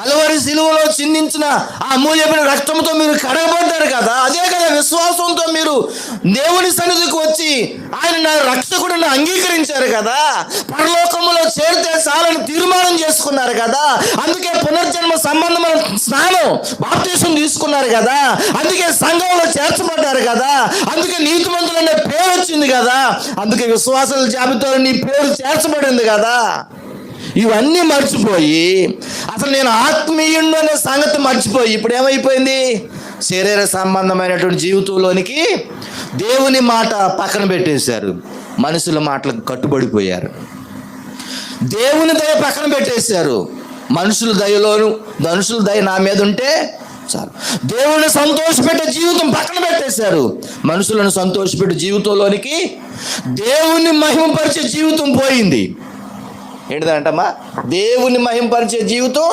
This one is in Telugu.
కలువరి సిలువలో చిందించిన ఆ మూల్యమైన రక్తంతో మీరు కడగబడ్డారు కదా? అదే కదా విశ్వాసంతో మీరు దేవుని సన్నిధికి వచ్చి ఆయన నా రక్షకుడిని అంగీకరించారు కదా? పరలోకములో చేరితే చాలని తీర్మానం చేసుకున్నారు కదా? అందుకే పునర్జన్మ సంబంధమైన స్నానం బాప్తీసం తీసుకున్నారు కదా? అందుకే సంఘంలో చేర్చబడ్డారు కదా? అందుకే నీతిమంతులు అనే పేరు వచ్చింది కదా? అందుకే విశ్వాసాల జాబితాలో నీ పేరు చేర్చబడింది కదా? ఇవన్నీ మర్చిపోయి అసలు నేను ఆత్మీయుడు అనే సంగతి మర్చిపోయి ఇప్పుడు ఏమైపోయింది? శరీర సంబంధమైనటువంటి జీవితంలోనికి దేవుని మాట పక్కన పెట్టేశారు. మనుషుల మాటలకు కట్టుబడిపోయారు. దేవుని దయ పక్కన పెట్టేశారు. మనుషుల దయలోను మనుషుల దయ నా మీద ఉంటే చాలు. దేవుని సంతోషపెట్టే జీవితం పక్కన పెట్టేశారు. మనుషులను సంతోషపెట్టే జీవితంలోనికి దేవుని మహిమపరిచే జీవితం పోయింది. ఏంటిదంటమ్మా? దేవుని మహింపరిచే జీవితం